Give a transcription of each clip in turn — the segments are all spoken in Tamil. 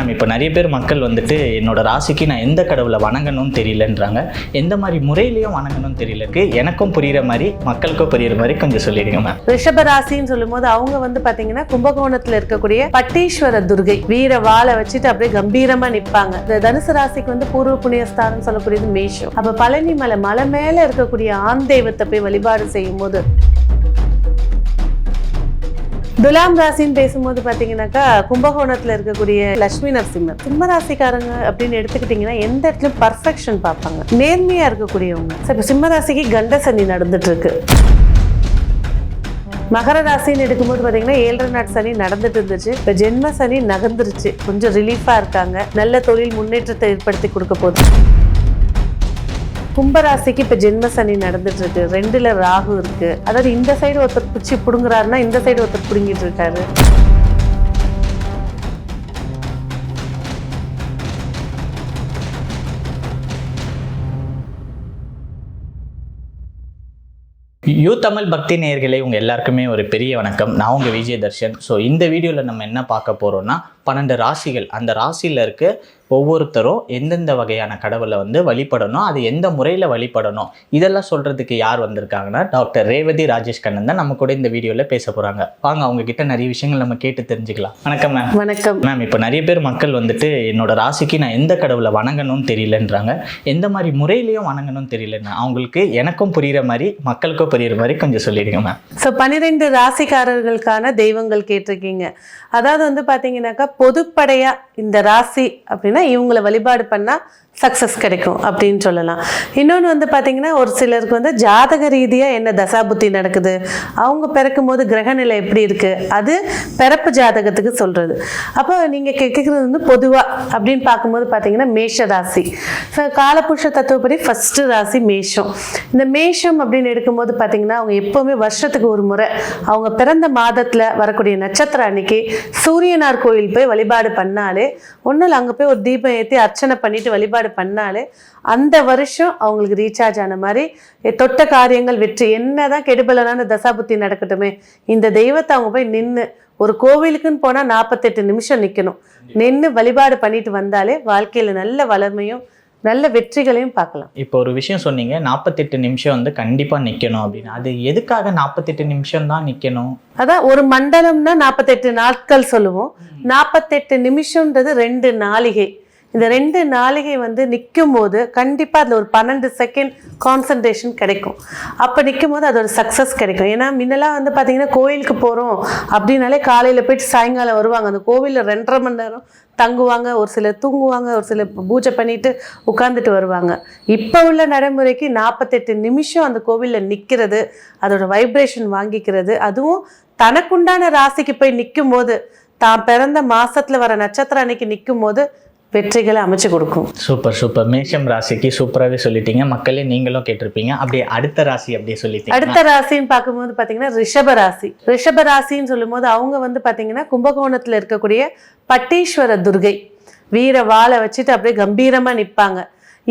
மேம் இப்போ நிறைய பேர் மக்கள் வந்துட்டு என்னோட ராசிக்கு நான் எந்த கடவுளை வணங்கணும்னு தெரியலன்றாங்க. எந்த மாதிரி முறையிலையும் வணங்கணும்னு தெரியலக்கு எனக்கும் புரியுற மாதிரி மக்களுக்கும் புரியுற மாதிரி கொஞ்சம் சொல்லிடுங்க மேம். ரிஷப ராசின்னு சொல்லும்போது அவங்க வந்து பாத்தீங்கன்னா கும்பகோணத்துல இருக்கக்கூடிய பட்டீஸ்வர துர்கை வீர வாழை வச்சுட்டு அப்படியே கம்பீரமா நிப்பாங்க. இந்த தனுசு ராசிக்கு வந்து பூர்வ புண்ணியஸ்தானம் சொல்லக்கூடியது மேஷம். அப்ப பழனி மலை மலை மேல இருக்கக்கூடிய ஆண் தெய்வத்தை போய் வழிபாடு செய்யும் போது துலாம் ராசின்னு பேசும்போது பாத்தீங்கன்னாக்கா கும்பகோணத்துல இருக்கக்கூடிய லட்சுமி நரசிம்மர். சிம்ம ராசிக்காரங்க அப்படின்னு எடுத்துக்கிட்டீங்கன்னா எந்த இடத்துலையும் பர்ஃபெக்ஷன் பார்ப்பாங்க. நேர்மையா இருக்கக்கூடியவங்க. சார் இப்ப சிம்ம ராசிக்கு கண்ட சனி நடந்துட்டு இருக்கு மகர ராசின்னு எடுக்கும்போது பார்த்தீங்கன்னா ஏழரை நாட் சனி நடந்துட்டு இருந்துச்சு இப்போ ஜென்ம சனி நகர்ந்துருச்சு. கொஞ்சம் ரிலீஃபாக இருக்காங்க. நல்ல தொழில் முன்னேற்றத்தை ஏற்படுத்தி கொடுக்க போகுது. கும்பராசிக்கு இப்போ ஜென்ம சனி நடந்துட்டு இருக்கு ரெண்டுல ராகு இருக்கு. அதாவது இந்த சைடு ஒருத்தர் பிடிச்சி பிடுங்குறாருன்னா இந்த சைடு ஒருத்தர் பிடுங்கிட்டு இருக்காரு. யூ தமிழ் பக்தி நேயர்களே உங்கள் எல்லாருக்குமே ஒரு பெரிய வணக்கம். நான் உங்கள் விஜய தர்ஷன் ஸோ இந்த வீடியோவில் நம்ம என்ன பார்க்க போகிறோன்னா பன்னெண்டு ராசிகள். அந்த ராசியில் இருக்க ஒவ்வொருத்தரும் எந்தெந்த வகையான கடவுளை வந்து வழிபடணும் அது எந்த முறையில் வழிபடணும் இதெல்லாம் சொல்றதுக்கு யார் வந்திருக்காங்கன்னா டாக்டர் ரேவதி ராஜேஷ் கண்ணன் தான் நம்ம கூட இந்த வீடியோவில் பேச போறாங்க. வாங்க அவங்க கிட்ட நிறைய விஷயங்கள் நம்ம கேட்டு தெரிஞ்சுக்கலாம். வணக்கம் மேம் வணக்கம். மேம் இப்போ நிறைய பேர் மக்கள் வந்துட்டு என்னோட ராசிக்கு நான் எந்த கடவுளை வணங்கணும்னு தெரியலன்றாங்க. எந்த மாதிரி முறையிலையும் வணங்கணும்னு தெரியலன்னு அவங்களுக்கு எனக்கும் புரியுற மாதிரி மக்களுக்கும் புரியுற மாதிரி கொஞ்சம் சொல்லிடுங்க மேம் ஸோ பன்னிரெண்டு ராசிக்காரர்களுக்கான தெய்வங்கள் கேட்டிருக்கீங்க. அதாவது வந்து பார்த்தீங்கன்னாக்கா பொதுப்படையா இந்த ராசி அப்படின்னா இவங்களை வழிபாடு பண்ணால் சக்ஸஸ் கிடைக்கும் அப்படின்னு சொல்லலாம். இன்னொன்று வந்து பார்த்திங்கன்னா ஒரு சிலருக்கு வந்து ஜாதக ரீதியாக என்ன தசாபுத்தி நடக்குது அவங்க பிறக்கும் போது கிரகநிலை எப்படி இருக்குது அது பிறப்பு ஜாதகத்துக்கு சொல்கிறது அப்போ நீங்கள் கேட்குறது வந்து பொதுவாக அப்படின்னு பார்க்கும்போது பார்த்தீங்கன்னா மேஷ ராசி. ஸோ காலபுருஷ தத்துவப்படி ஃபஸ்ட்டு ராசி மேஷம். இந்த மேஷம் அப்படின்னு எடுக்கும்போது பார்த்தீங்கன்னா அவங்க எப்போவுமே வருஷத்துக்கு ஒரு முறை அவங்க பிறந்த மாதத்தில் வரக்கூடிய நட்சத்திரம் அன்னைக்கு சூரியனார் கோயில் போய் வழிபாடு பண்ணாலே ஒன்றும் இல்லை அங்கே போய் ஒரு தீபம் ஏற்றி அர்ச்சனை பண்ணிட்டு வழிபாடு பண்ணாலே அந்த வருஷம் அவங்களுக்கு ரீசார்ஜ் ஆன மாதிரி தொட்ட காரியங்கள் வெற்றி என்னதான் கெடுபலனான தசாபுத்தி நடக்கட்டுமே இந்த தெய்வத்தை அவங்க போய் நின்று ஒரு கோவிலுக்குன்னு போனால் நாற்பத்தெட்டு நிமிஷம் நிற்கணும் நின்று வழிபாடு பண்ணிட்டு வந்தாலே வாழ்க்கையில் நல்ல வளமையும் நல்ல வெற்றிகளையும் பார்க்கலாம். இப்போ ஒரு விஷயம் சொன்னீங்க நாற்பத்தெட்டு நிமிஷம் வந்து கண்டிப்பாக நிற்கணும் அப்படின்னு. அது எதுக்காக நாற்பத்தெட்டு நிமிஷம் தான் நிற்கணும் அதான் ஒரு மண்டலம்னா நாற்பத்தெட்டு நாட்கள் சொல்லுவோம். நாற்பத்தெட்டு நிமிஷம்ன்றது ரெண்டு நாளிகை. இந்த ரெண்டு நாளிகை வந்து நிற்கும் போது கண்டிப்பாக அதில் ஒரு பன்னெண்டு செகண்ட் கான்சன்ட்ரேஷன் கிடைக்கும். அப்போ நிற்கும் போது அது ஒரு சக்ஸஸ் கிடைக்கும். ஏன்னா முன்னெல்லாம் வந்து பார்த்தீங்கன்னா கோயிலுக்கு போகிறோம் அப்படின்னாலே காலையில் போயிட்டு சாயங்காலம் வருவாங்க. அந்த கோவிலில் ரெண்டரை மணி நேரம் தங்குவாங்க. ஒரு சிலர் தூங்குவாங்க. ஒரு சிலர் பூஜை பண்ணிட்டு உட்காந்துட்டு வருவாங்க. இப்போ உள்ள நடைமுறைக்கு நாற்பத்தெட்டு நிமிஷம் அந்த கோவிலில் நிற்கிறது அதோட வைப்ரேஷன் வாங்கிக்கிறது அதுவும் தனக்குண்டான ராசிக்கு போய் நிற்கும் போது தான் பிறந்த மாதத்தில் வர நட்சத்திரம் அன்னைக்கு நிற்கும் போது வெற்றிகளை அமைச்சு கொடுக்கும். சூப்பர் சூப்பர் மேஷம் ராசிக்கு சூப்பராகவே சொல்லிட்டீங்க. மக்களே நீங்களும் கேட்டிருப்பீங்க. அப்படியே அடுத்த ராசி அப்படியே சொல்லிட்டீங்க அடுத்த ராசின்னு பார்க்கும்போது பார்த்தீங்கன்னா ரிஷப ராசி. ரிஷப ராசின்னு சொல்லும்போது அவங்க வந்து பார்த்தீங்கன்னா கும்பகோணத்தில் இருக்கக்கூடிய பட்டீஸ்வர துர்கை. வீர வாளை வச்சுட்டு அப்படியே கம்பீரமாக நிற்பாங்க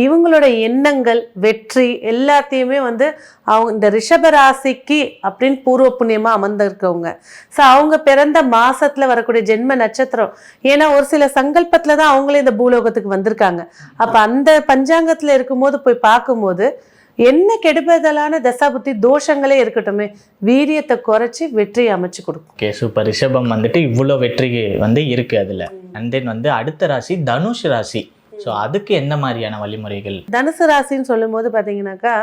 இவங்களோட எண்ணங்கள் வெற்றி எல்லாத்தையுமே வந்து அவங்க இந்த ரிஷப ராசிக்கு அப்படின்னு பூர்வ புண்ணியமாக அமர்ந்திருக்கவங்க. ஸோ அவங்க பிறந்த மாதத்தில் வரக்கூடிய ஜென்ம நட்சத்திரம். ஏன்னா ஒரு சில சங்கல்பத்தில் தான் அவங்களே இந்த பூலோகத்துக்கு வந்திருக்காங்க. அப்போ அந்த பஞ்சாங்கத்தில் இருக்கும்போது போய் பார்க்கும்போது என்ன கெடுபதலான தசாபுத்தி தோஷங்களே இருக்கட்டுமே வீரியத்தை குறைச்சி வெற்றி அமைச்சு கொடுக்கும். ஓகே சூப்பர் ரிஷபம் வந்துட்டு இவ்வளோ வெற்றி வந்து இருக்கு அதில். அண்ட் தென் வந்து அடுத்த ராசி தனுஷ் ராசி. ஸோ அதுக்கு என்ன மாதிரியான வழிமுறைகள்? தனுசு ராசின்னு சொல்லும்போது பார்த்தீங்கன்னாக்கா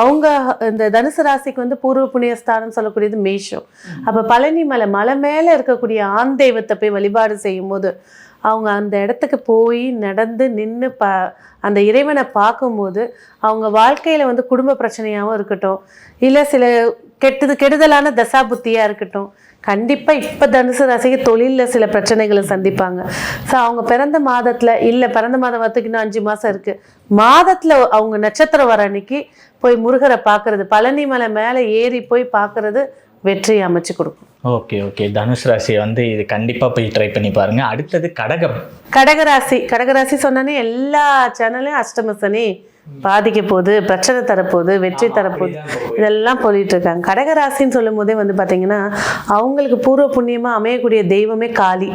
அவங்க இந்த தனுசு ராசிக்கு வந்து பூர்வ புண்ணியஸ்தானம் சொல்லக்கூடியது மேஷம். அப்போ பழனி மலை மலை மேலே இருக்கக்கூடிய ஆண் தெய்வத்தை போய் வழிபாடு செய்யும்போது அவங்க அந்த இடத்துக்கு போய் நடந்து நின்று ப அந்த இறைவனை பார்க்கும்போது அவங்க வாழ்க்கையில் வந்து குடும்ப பிரச்சனையாகவும் இருக்கட்டும் இல்லை சில கெட்டது கெடுதலான தசாபுத்தியாக இருக்கட்டும் கண்டிப்பாக இப்போ தனுசு ராசிக்கு தொழிலில் சில பிரச்சனைகளை சந்திப்பாங்க. ஸோ அவங்க பிறந்த மாதத்தில் இல்லை பிறந்த மாதம் வரத்துக்கு இன்னும் அஞ்சு மாதம் இருக்குது மாதத்தில் அவங்க நட்சத்திரம் வர அன்னைக்கு போய் முருகரை பார்க்கறது பழனி மலை மேலே ஏறி போய் பார்க்கறது வெற்றியை அமைச்சு கொடுக்கும். Okay okay. தனுஷ் ராசி வந்து இது கண்டிப்பாக போய் ட்ரை பண்ணி பாருங்க. அடுத்தது கடகம். கடகராசி. கடகராசி சொன்னோன்னே எல்லா சேனல்லையும் அஷ்டம சனி பாதிக்க போகுது பிரச்சனை தரப்போகுது வெற்றி தரப்போகுது. இதெல்லாம் சொல்லிட்டு இருக்காங்க. கடகராசின்னு சொல்லும் போதே வந்து பார்த்தீங்கன்னா அவங்களுக்கு பூர்வ புண்ணியமாக அமையக்கூடிய தெய்வமே காளி.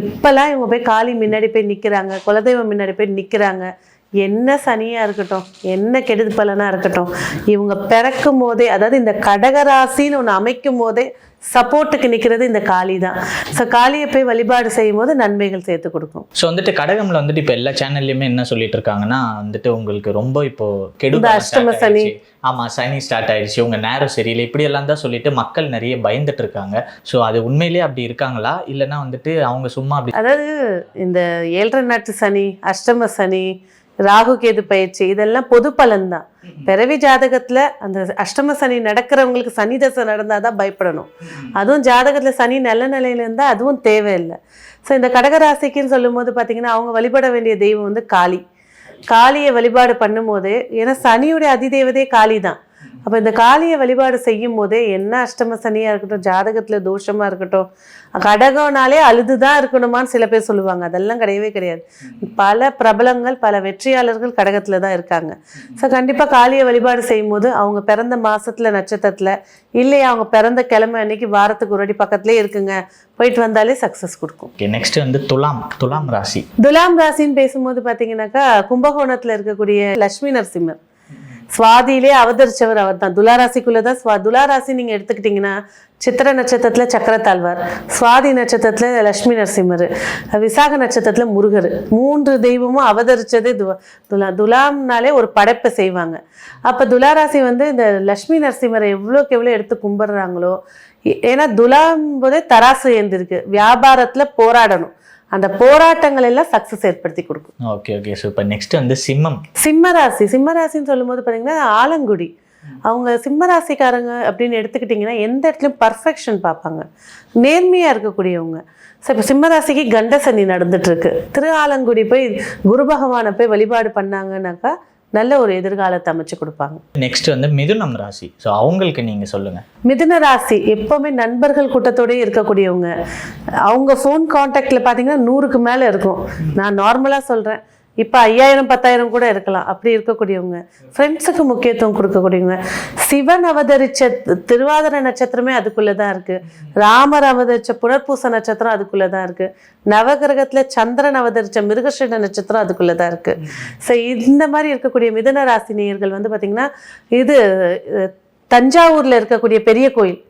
எப்பெல்லாம் இவங்க போய் காளி முன்னாடி போய் நிற்கிறாங்க குலதெய்வம் முன்னாடி போய் நிற்கிறாங்க என்ன சனியா இருக்கட்டும் என்ன கெடுது பலனா இருக்கட்டும் இவங்க பிறக்கும் போதே அதாவது இந்த கடகராசின்னு ஒன்று அமைக்கும் போதே சப்போர்ட்டுக்கு நிற்கிறது இந்த காளி தான். ஸோ காளியை போய் வழிபாடு செய்யும் போது நன்மைகள் சேர்த்து கொடுக்கும். ஸோ வந்துட்டு கடகம்ல வந்துட்டு இப்போ எல்லா சேனல்லையுமே என்ன சொல்லிட்டு இருக்காங்கன்னா வந்துட்டு உங்களுக்கு ரொம்ப இப்போ கெடு இந்த அஷ்டம சனி. ஆமா சனி ஸ்டார்ட் ஆயிடுச்சு. உங்க நேரம் சரியில்லை. இப்படி எல்லாம் தான் சொல்லிட்டு மக்கள் நிறைய பயந்துட்டு இருக்காங்க. ஸோ அது உண்மையிலேயே அப்படி இருக்காங்களா? இல்லைன்னா வந்துட்டு அவங்க சும்மா அப்படி அதாவது இந்த ஏழரை நாட்டு சனி அஷ்டம சனி ராகு கேது பயிற்சி இதெல்லாம் பொது பலன் தான் பிறவி ஜாதகத்துல அந்த அஷ்டம சனி நடக்கிறவங்களுக்கு சனி தசை நடந்தாதான் பயப்படணும். அதுவும் ஜாதகத்துல சனி நல்ல நிலையில இருந்தா அதுவும் தேவையில்லை. ஸோ இந்த கடகராசிக்குன்னு சொல்லும்போது பார்த்தீங்கன்னா அவங்க வழிபட வேண்டிய தெய்வம் வந்து காளி. காளியை வழிபாடு பண்ணும்போது ஏன்னா சனியுடைய அதிதேவதே காளி தான் அப்போ இந்த காளியை வழிபாடு செய்யும் போதே என்ன அஷ்டம சனியாக இருக்கட்டும் ஜாதகத்தில் தோஷமாக இருக்கட்டும் கடகம்னாலே அழுதுதான் இருக்கணுமான்னு சில பேர் சொல்லுவாங்க. அதெல்லாம் கிடையவே கிடையாது. பல பிரபலங்கள் பல வெற்றியாளர்கள் கடகத்தில் தான் இருக்காங்க. ஸோ கண்டிப்பாக காளியை வழிபாடு செய்யும் போது அவங்க பிறந்த மாசத்துல நட்சத்திரத்தில் இல்லையா அவங்க பிறந்த கிழமை அன்னைக்கு வாரத்துக்கு ஒரு வாட்டி பக்கத்துலேயே இருக்குங்க. போயிட்டு வந்தாலே சக்ஸஸ் கொடுக்கும். ஓகே நெக்ஸ்ட் வந்து துலாம் துலாம் ராசி. துலாம் ராசின்னு பேசும்போது பார்த்தீங்கன்னாக்கா கும்பகோணத்தில் இருக்கக்கூடிய லட்சுமி நரசிம்மர். சுவாதியிலே அவதரிச்சவர் அவர் தான் துளாராசிக்குள்ளே தான் சுவா துளாராசி நீங்கள் எடுத்துக்கிட்டிங்கன்னா சித்திர நட்சத்திரத்தில் சக்கரத்தாழ்வார் சுவாதி நட்சத்திரத்தில் லட்சுமி நரசிம்மர் விசாக நட்சத்திரத்தில் முருகர். மூன்று தெய்வமும் அவதரிச்சதே துவா துலா துலாம்னாலே ஒரு படைப்பை செய்வாங்க. அப்போ துளாராசி வந்து இந்த லட்சுமி நரசிம்மரை எவ்வளோக்கு எவ்வளோ எடுத்து கும்பிட்றாங்களோ ஏன்னா துலாம் போதே தராசு ஏந்திருக்கு. வியாபாரத்தில் போராடணும். அந்த போராட்டங்கள் எல்லாம் சக்ஸஸ் ஏற்படுத்தி கொடுக்கும். ஓகே ஓகே ஸோ இப்போ நெக்ஸ்ட் வந்து சிம்மம். சிம்மராசி சிம்மராசின்னு சொல்லும்போது பார்த்தீங்கன்னா ஆலங்குடி. அவங்க சிம்மராசிக்காரங்க அப்படின்னு எடுத்துக்கிட்டிங்கன்னா எந்த இடத்துலையும் பர்ஃபெக்ஷன் பார்ப்பாங்க. நேர்மையாக இருக்கக்கூடியவங்க. ஸோ இப்போ சிம்மராசிக்கு கண்டசனி நடந்துட்டு இருக்கு. திரு ஆலங்குடி போய் குரு பகவானை போய் வழிபாடு பண்ணாங்கன்னாக்கா நல்ல ஒரு எதிர்காலத்தை அமைச்சு கொடுப்பாங்க. நெக்ஸ்ட் வந்து மிதுனம் ராசி. ஸோ அவங்களுக்கு நீங்க சொல்லுங்க. மிதுன ராசி எப்போவுமே நண்பர்கள் கூட்டத்தோடயே இருக்கக்கூடியவங்க. அவங்க ஃபோன் காண்டாக்டில் பார்த்தீங்கன்னா நூறுக்கு மேலே இருக்கும். நான் நார்மலாக சொல்கிறேன் இப்போ ஐயாயிரம் பத்தாயிரம் கூட இருக்கலாம். அப்படி இருக்கக்கூடியவங்க. ஃப்ரெண்ட்ஸுக்கு முக்கியத்துவம் கொடுக்கக்கூடியவங்க. சிவன் அவதரிச்ச திருவாதிர நட்சத்திரமே அதுக்குள்ளே தான் இருக்குது ராமர் அவதரிச்ச புனர்பூச நட்சத்திரம் அதுக்குள்ளே தான் இருக்குது நவகிரகத்தில் சந்திரன் அவதரிச்ச மிருகஸ்ரீட நட்சத்திரம் அதுக்குள்ளே தான் இருக்குது ஸோ இந்த மாதிரி இருக்கக்கூடிய மிதன ராசி நேயர்கள் வந்து பார்த்திங்கன்னா இது தஞ்சாவூரில் இருக்கக்கூடிய பெரிய கோயில்.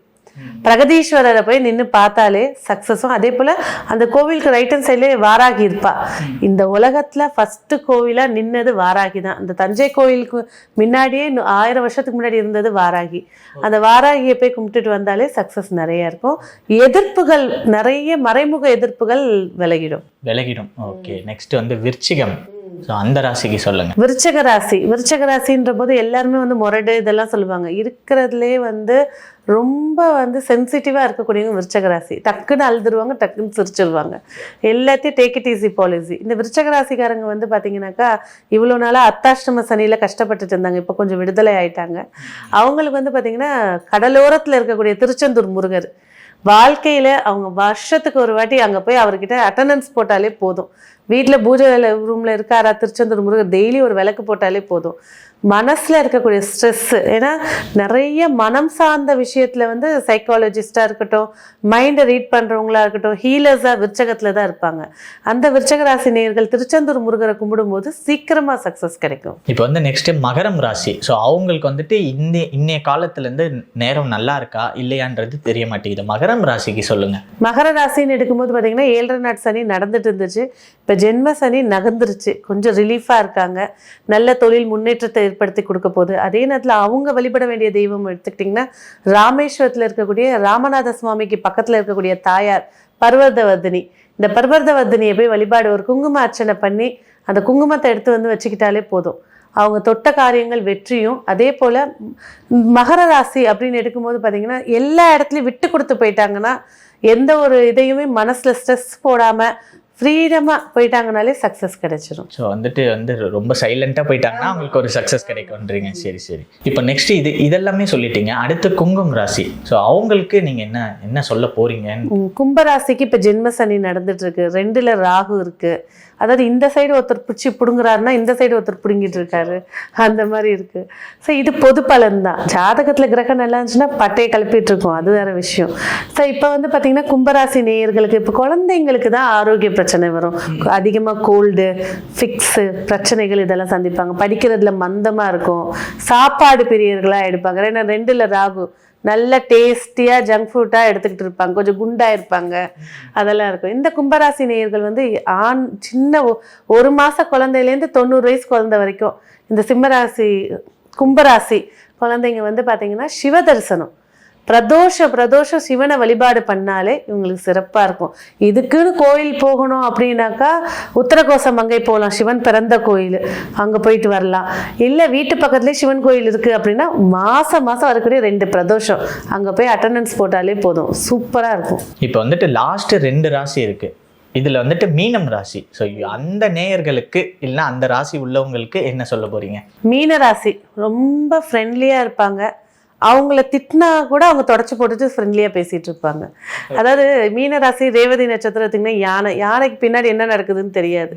பிரகதீஸ்வரரை போய் நின்று பார்த்தாலே சக்ஸஸும் அதே போல் அந்த கோவிலுக்கு ரைட் ஹேண்ட் சைட்லேயே வாராகி இருப்பா. இந்த உலகத்தில் ஃபஸ்ட்டு கோவிலாக நின்னது வாராகி தான். அந்த தஞ்சை கோவிலுக்கு முன்னாடியே ஆயிரம் வருஷத்துக்கு முன்னாடி இருந்தது வாராகி. அந்த வாராகியை போய் கும்பிட்டுட்டு வந்தாலே சக்ஸஸ் நிறைய இருக்கும். எதிர்ப்புகள் நிறைய மறைமுக எதிர்ப்புகள் விலகிடும். விலகிடும். ஓகே நெக்ஸ்ட் வந்து விருச்சிகம். ஸோ அந்த ராசிக்கு சொல்லுங்க. விருச்சக ராசி. விருச்சக ராசின்ற போது எல்லாருமே வந்து முரடு இதெல்லாம் சொல்லுவாங்க. இருக்கிறதுலே வந்து ரொம்ப வந்து சென்சிட்டிவாக இருக்கக்கூடியவங்க விருச்சக ராசி. டக்குன்னு அழுதுருவாங்க டக்குன்னு சிரிச்சிருவாங்க. எல்லாத்தையும் டேக் இட் ஈஸி பாலிசி இந்த விருச்சக ராசிக்காரங்க வந்து பார்த்தீங்கன்னாக்கா இவ்வளோ நாளாக அத்தாஷ்டம சனியில் கஷ்டப்பட்டுட்டு இருந்தாங்க. இப்போ கொஞ்சம் விடுதலை ஆயிட்டாங்க. அவங்களுக்கு வந்து பார்த்தீங்கன்னா கடலோரத்தில் இருக்கக்கூடிய திருச்செந்தூர் முருகர். வாழ்க்கையில் அவங்க வருஷத்துக்கு ஒரு வாட்டி அங்கே போய் அவர்கிட்ட அட்டண்டன்ஸ் போட்டாலே போதும். வீட்டில் பூஜை ரூமில் இருக்காரா திருச்செந்தூர் முருகர் டெய்லி ஒரு விளக்கு போட்டாலே போதும். மனசில் இருக்கக்கூடிய ஸ்ட்ரெஸ்ஸு ஏன்னா நிறைய மனம் சார்ந்த விஷயத்தில் வந்து சைக்காலஜிஸ்டாக இருக்கட்டும் மைண்டை ரீட் பண்ணுறவங்களா இருக்கட்டும் ஹீலர்ஸாக விருச்சகத்தில் தான் இருப்பாங்க. அந்த விருச்சக ராசி நேயர்கள் திருச்செந்தூர் முருகரை கும்பிடும்போது சீக்கிரமாக சக்ஸஸ் கிடைக்கும். இப்போ வந்து நெக்ஸ்ட் மகரம் ராசி. ஸோ அவங்களுக்கு வந்துட்டு இன்னை இன்னைய காலத்துலேருந்து நேரம் நல்லா இருக்கா இல்லையான்றது தெரிய மாட்டேங்குது. மகரம் ராசிக்கு சொல்லுங்க. மகர ராசின்னு எடுக்கும்போது பார்த்தீங்கன்னா ஏழரை நாட் சனி நடந்துட்டு இருந்துச்சு. இப்போ ஜென்ம சனி நகர்ந்துருச்சு. கொஞ்சம் ரிலீஃபாக இருக்காங்க. நல்ல தொழில் முன்னேற்றத்தை ஏற்படுத்தி கொடுக்க போகுது. அதே நேரத்தில் அவங்க வழிபட வேண்டிய தெய்வம் எடுத்துக்கிட்டிங்கன்னா ராமேஸ்வரத்தில் இருக்கக்கூடிய ராமநாத சுவாமிக்கு பக்கத்தில் இருக்கக்கூடிய தாயார் பர்வதவர்தினி. இந்த பர்வதவர்தினியை போய் வழிபாடு ஒரு குங்கும அர்ச்சனை பண்ணி அந்த குங்குமத்தை எடுத்து வந்து வச்சுக்கிட்டாலே போதும். அவங்க தொட்ட காரியங்கள் வெற்றியும் அதே போல் மகர ராசி அப்படின்னு எடுக்கும்போது பார்த்தீங்கன்னா எல்லா இடத்துலையும் விட்டு கொடுத்து போயிட்டாங்கன்னா எந்த ஒரு இதையுமே மனசில் ஸ்ட்ரெஸ் போடாமல் ஃப்ரீடமாக போயிட்டாங்கனாலே சக்ஸஸ் கிடைச்சிரும். ஸோ வந்துட்டு வந்து ரொம்ப சைலண்ட்டாக போயிட்டாங்கன்னா அவங்களுக்கு ஒரு சக்ஸஸ் கிடைக்கும்ன்றீங்க. சரி சரி. இப்போ நெக்ஸ்ட் இது இதெல்லாமே சொல்லிட்டீங்க. அடுத்து குங்கம் ராசி. ஸோ அவங்களுக்கு நீங்கள் என்ன என்ன சொல்ல போறீங்க உம், கும்பராசிக்கு இப்போ ஜென்ம சனி நடந்துட்டு இருக்கு. ரெண்டுல ராகு இருக்கு. அதாவது இந்த சைடு ஒருத்தர் பிடிச்சி பிடுங்குறாருன்னா இந்த சைடு ஒருத்தர் பிடுங்கிட்டு இருக்காரு. அந்த மாதிரி இருக்கு. ஸோ இது பொது பலன் தான். ஜாதகத்தில் கிரகம் நல்லா இருந்துச்சுன்னா பட்டையை கிளப்பிட்டு இருக்கோம். அது வேற விஷயம். ஸோ இப்போ வந்து பார்த்தீங்கன்னா கும்பராசி நேயர்களுக்கு இப்போ குழந்தைங்களுக்கு தான் ஆரோக்கிய பிரச்சனை வரும். அதிகமாக கோல்டு ஃபிக்ஸு பிரச்சனைகள் இதெல்லாம் சந்திப்பாங்க. படிக்கிறதுல மந்தமாக இருக்கும். சாப்பாடு பிரியர்களாக எடுப்பாங்க. ஏன்னா ரெண்டில் ராகு. நல்ல டேஸ்டியாக ஜங்க் ஃபுட்டாக எடுத்துக்கிட்டு இருப்பாங்க. கொஞ்சம் குண்டாக இருப்பாங்க அதெல்லாம் இருக்கும். இந்த கும்பராசி நேயர்கள் வந்து ஆண் சின்ன ஒ- ஒரு மாத குழந்தையிலேருந்து தொண்ணூறு வயசு குழந்தை வரைக்கும் இந்த சிம்மராசி கும்பராசி குழந்தைங்க வந்து பார்த்தீங்கன்னா சிவ தரிசனம் பிரதோஷ பிரதோஷம் சிவனை வழிபாடு பண்ணாலே இவங்களுக்கு சிறப்பாக இருக்கும். இதுக்குன்னு கோயில் போகணும் அப்படின்னாக்கா உத்தரகோச மங்கை போகலாம். சிவன் பிறந்த கோயில். அங்கே போயிட்டு வரலாம். இல்லை வீட்டு பக்கத்துலேயே சிவன் கோயில் இருக்குது அப்படின்னா மாதம் மாதம் வரக்கூடிய ரெண்டு பிரதோஷம். அங்கே போய் அட்டண்டன்ஸ் போட்டாலே போதும். சூப்பராக இருக்கும். இப்போ வந்துட்டு லாஸ்ட் ரெண்டு ராசி இருக்கு. இதுல வந்துட்டு மீனம் ராசி. ஸோ அந்த நேயர்களுக்கு இல்லைன்னா அந்த ராசி உள்ளவங்களுக்கு என்ன சொல்ல போறீங்க? மீனராசி ரொம்ப ஃப்ரெண்ட்லியாக இருப்பாங்க. அவங்கள திட்டினா கூட அவங்க தொடச்சி போட்டுட்டு ஃப்ரெண்ட்லியாக பேசிகிட்டு இருப்பாங்க. அதாவது மீனராசி ரேவதி நட்சத்திரத்துக்குன்னா யானை யானைக்கு பின்னாடி என்ன நடக்குதுன்னு தெரியாது.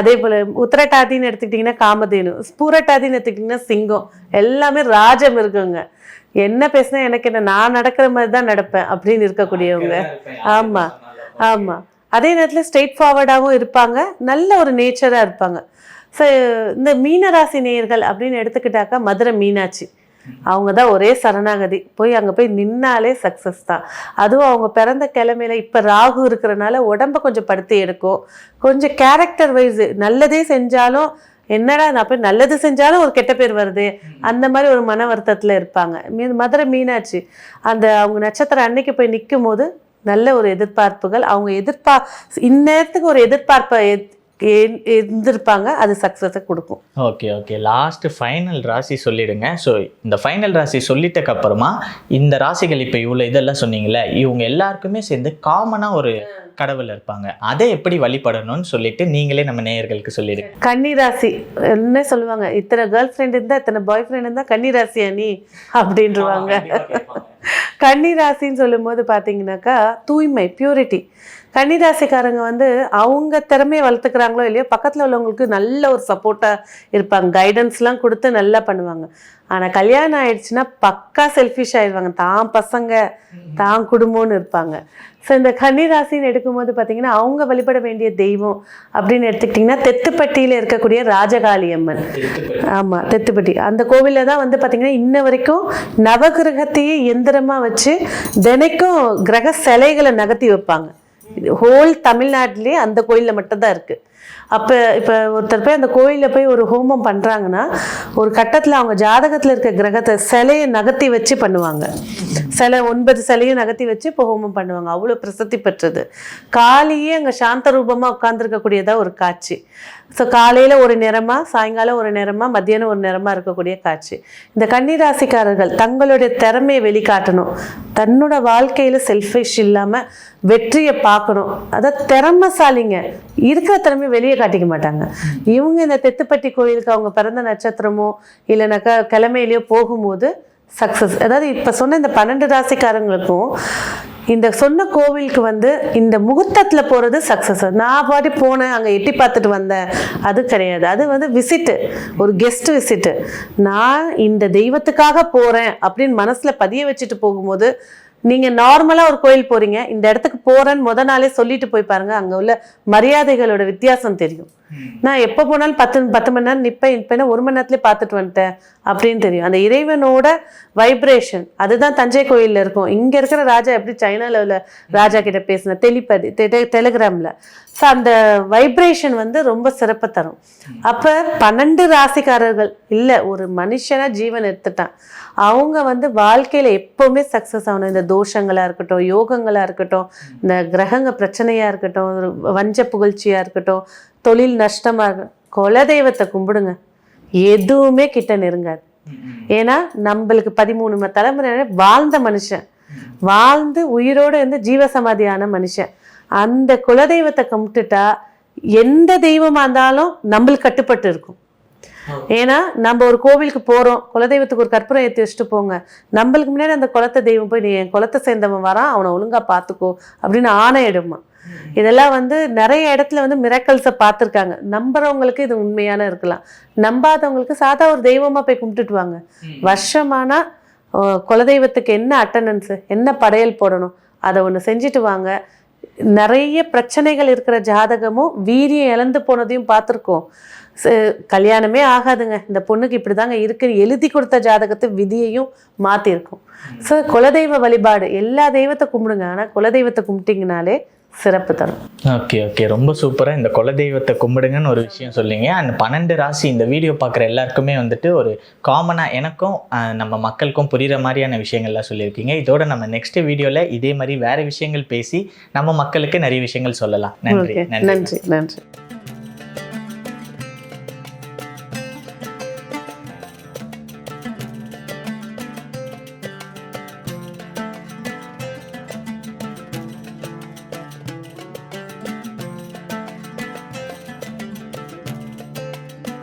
அதே போல் உத்திரட்டாதின்னு எடுத்துக்கிட்டிங்கன்னா காமதேனு ஸ்பூரட்டாதின்னு எடுத்துக்கிட்டிங்கன்னா சிங்கம் எல்லாமே ராஜம் இருக்குங்க. என்ன பேசினா எனக்கு என்ன நான் நடக்கிற மாதிரி தான் நடப்பேன் அப்படின்னு இருக்கக்கூடியவங்க. ஆமாம் ஆமாம் அதே நேரத்தில் ஸ்ட்ரெயிட் ஃபார்வர்டாகவும் இருப்பாங்க. நல்ல ஒரு நேச்சராக இருப்பாங்க. ஸோ இந்த மீனராசி நேயர்கள் அப்படின்னு எடுத்துக்கிட்டாக்கா மதுரை மீனாட்சி. அவங்க தான் ஒரே சரணாகதி. போய் அங்கே போய் நின்னாலே சக்ஸஸ் தான். அதுவும் அவங்க பிறந்த கிழமையில இப்போ ராகு இருக்கிறனால உடம்ப கொஞ்சம் படுத்தி எடுக்கும். கொஞ்சம் கேரக்டர் வைஸ் நல்லதே செஞ்சாலும் என்னடா நான் போய் நல்லது செஞ்சாலும் ஒரு கெட்ட பேர் வருது. அந்த மாதிரி ஒரு மன வருத்தத்தில் இருப்பாங்க. மீ மதுரை மீனாட்சி அந்த அவங்க நட்சத்திரம் அன்னைக்கு போய் நிற்கும் போது நல்ல ஒரு எதிர்பார்ப்புகள். அவங்க எதிர்பார் இந்நேரத்துக்கு ஒரு எதிர்பார்ப்பை இருந்திருப்பாங்க அது சக்ஸஸை கொடுக்கும். ஓகே ஓகே லாஸ்ட் ஃபைனல் ராசி சொல்லிடுங்க. ஸோ இந்த ஃபைனல் ராசி சொல்லிட்டக்கு அப்புறமா இந்த ராசிகள் இப்போ இவ்வளோ இதெல்லாம் சொன்னீங்கல்ல இவங்க எல்லாருக்குமே சேர்ந்து காமனாக ஒரு கடவுள் இருப்பாங்க. அதை எப்படி வழிபடணும்னு சொல்லிட்டு நீங்களே நம்ம நேயர்களுக்கு சொல்லிடுங்க. கன்னிராசி என்ன சொல்லுவாங்க? இத்தனை கேர்ள் ஃப்ரெண்ட் இருந்தா இத்தனை பாய் ஃப்ரெண்ட் இருந்தா கன்னிராசியா நீ அப்படின்றவாங்க. கன்னிராசின்னு சொல்லும்போது பார்த்தீங்கன்னாக்கா தூய்மை பியூரிட்டி கன்னிராசிக்காரங்க வந்து அவங்க திறமையை வளர்த்துக்கிறாங்களோ இல்லையோ பக்கத்தில் உள்ளவங்களுக்கு நல்ல ஒரு சப்போர்ட்டாக இருப்பாங்க. கைடன்ஸ்லாம் கொடுத்து நல்லா பண்ணுவாங்க. ஆனால் கல்யாணம் ஆயிடுச்சுன்னா பக்கா செல்ஃபிஷ் ஆயிடுவாங்க. தான் பசங்க தான் குடும்பம்னு இருப்பாங்க. ஸோ இந்த கன்னிராசின்னு எடுக்கும்போது பார்த்தீங்கன்னா அவங்க வழிபட வேண்டிய தெய்வம் அப்படின்னு எடுத்துக்கிட்டிங்கன்னா தெத்துப்பட்டியில் இருக்கக்கூடிய ராஜகாளி அம்மன். ஆமாம் தெத்துப்பட்டி. அந்த கோவிலில் தான் வந்து பார்த்திங்கன்னா இன்ன வரைக்கும் நவகிரகத்தையே எந்திரமாக வச்சு தினைக்கும் கிரக சிலைகளை நகர்த்தி வைப்பாங்க. ஹோல் தமிழ்நாட்டிலேயே அந்த கோயிலில் மட்டும்தான் இருக்குது அப்போ இப்போ ஒருத்தர் போய் அந்த கோயிலில் போய் ஒரு ஹோமம் பண்ணுறாங்கன்னா ஒரு கட்டத்தில் அவங்க ஜாதகத்தில் இருக்க கிரகத்தை சிலையை நகர்த்தி வச்சு பண்ணுவாங்க. சிலை ஒன்பது சிலையும் நகர்த்தி வச்சு இப்போ ஹோமம் பண்ணுவாங்க. அவ்வளோ பிரசித்தி பெற்றது. காலையே அங்கே சாந்த ரூபமாக உட்காந்துருக்கக்கூடியதாக ஒரு காட்சி. ஸோ காலையில் ஒரு நிறமா சாயங்காலம் ஒரு நேரமாக மத்தியானம் ஒரு நிறமா இருக்கக்கூடிய காட்சி. இந்த கன்னிராசிக்காரர்கள் தங்களுடைய திறமையை வெளிக்காட்டணும். தன்னோட வாழ்க்கையில் செல்ஃபிஷ் இல்லாமல் வெற்றியை பார்க்கணும். அதாவது திறமைசாலிங்க. இருக்கிற திறமையை வெளியே காட்டிக்க மாட்டாங்க. இவங்க இந்த தெத்துப்பட்டி கோயிலுக்கு அவங்க பிறந்த நட்சத்திரமோ இல்லைனாக்கா கிழமையிலையோ போகும்போது சக்ஸஸ் அதாவது இப்போ சொன்ன இந்த பன்னெண்டு ராசிக்காரங்களுக்கும் இந்த சொன்ன கோவிலுக்கு வந்து இந்த முகூர்த்தத்தில் போகிறது சக்ஸஸ் நான் பாட்டி போனேன் அங்கே எட்டி பார்த்துட்டு வந்தேன். அது கிடையாது. அது வந்து விசிட்டு ஒரு கெஸ்ட் விசிட்டு நான் இந்த தெய்வத்துக்காக போகிறேன் அப்படின்னு மனசில் பதிய வச்சுட்டு போகும்போது நீங்கள் நார்மலாக ஒரு கோயில் போகிறீங்க இந்த இடத்துக்கு போகிறேன்னு முத நாளே சொல்லிட்டு போய் பாருங்கள் அங்கே உள்ள மரியாதைகளோட வித்தியாசம் தெரியும். நான் எப்போ போனாலும் பத்து பத்து மணி நேரம் நிற்பேன் நிற்பேன் ஒரு மணி நேரத்துலேயே பார்த்துட்டு வந்துட்டேன் அப்படின்னு தெரியும். அந்த இறைவனோட வைப்ரேஷன் அதுதான் தஞ்சை கோயிலில் இருக்கும். இங்கே இருக்கிற ராஜா எப்படி சைனால உள்ள ராஜா கிட்ட பேசின தெளிப்படி டெலிகிராமில் ஸோ அந்த வைப்ரேஷன் வந்து ரொம்ப சிறப்பு தரும். அப்போ பன்னெண்டு ராசிக்காரர்கள் இல்லை ஒரு மனுஷனா ஜீவன் எடுத்துட்டான். அவங்க வந்து வாழ்க்கையில் எப்போவுமே சக்ஸஸ் ஆகணும். இந்த தோஷங்களாக இருக்கட்டும் யோகங்களாக இருக்கட்டும் இந்த கிரகங்க பிரச்சனையாக இருக்கட்டும் வஞ்ச புகழ்ச்சியாக இருக்கட்டும் தொழில் நஷ்டமாக கொல தெய்வத்தை கும்பிடுங்க. எதுவுமே கிட்ட நெருங்காது. ஏன்னா நம்மளுக்கு பதிமூணு தலைமுறை வாழ்ந்த மனுஷன். வாழ்ந்து உயிரோடு இருந்து ஜீவசமாதியான மனுஷன். அந்த குலதெய்வத்தை கும்பிட்டுட்டா எந்த தெய்வமாக இருந்தாலும் நம்மளுக்கு கட்டுப்பட்டு இருக்கும். ஏன்னா நம்ம ஒரு கோவிலுக்கு போகிறோம் குலதெய்வத்துக்கு ஒரு கற்பூரம் ஏற்றி வச்சுட்டு போங்க. நம்மளுக்கு முன்னாடி அந்த குலத்தை தெய்வம் போய் நீ என் குலத்தை சேர்ந்தவன் வரான். அவனை ஒழுங்காக பார்த்துக்கோ. அப்படின்னு ஆணையிடுமா இதெல்லாம் வந்து நிறைய இடத்துல வந்து மிராக்கல்ஸை பார்த்துருக்காங்க. நம்புறவங்களுக்கு இது உண்மையான இருக்கலாம். நம்பாதவங்களுக்கு சாதா ஒரு தெய்வமா போய் கும்பிட்டுட்டு வாங்க. வருஷமானா குலதெய்வத்துக்கு என்ன அட்டண்டன்ஸு என்ன படையல் போடணும் அதை ஒன்று செஞ்சுட்டு வாங்க. நிறைய பிரச்சனைகள் இருக்கிற ஜாதகமும் வீரியம் இழந்து போனதையும் பார்த்துருக்கோம். கல்யாணமே ஆகாதுங்க. இந்த பொண்ணுக்கு இப்படிதாங்க இருக்குன்னு எழுதி கொடுத்த ஜாதகத்தை விதியையும் மாற்றிருக்கும் ஸோ குலதெய்வ வழிபாடு எல்லா தெய்வத்தை கும்பிடுங்க. ஆனால் குலதெய்வத்தை கும்பிட்டீங்கனாலே சிறப்பு தரும். ஓகே ஓகே ரொம்ப சூப்பராக இந்த குலதெய்வத்தை கும்பிடுங்கன்னு ஒரு விஷயம் சொல்லிங்க அண்ட் பன்னெண்டு ராசி இந்த வீடியோ பார்க்குற எல்லாருக்குமே வந்துட்டு ஒரு காமனாக எனக்கும் நம்ம மக்களுக்கும் புரிகிற மாதிரியான விஷயங்கள்லாம் சொல்லியிருக்கீங்க. இதோட நம்ம நெக்ஸ்ட் வீடியோவில் இதே மாதிரி வேறு விஷயங்கள் பேசி நம்ம மக்களுக்கு நிறைய விஷயங்கள் சொல்லலாம். நன்றி. நன்றி. நன்றி.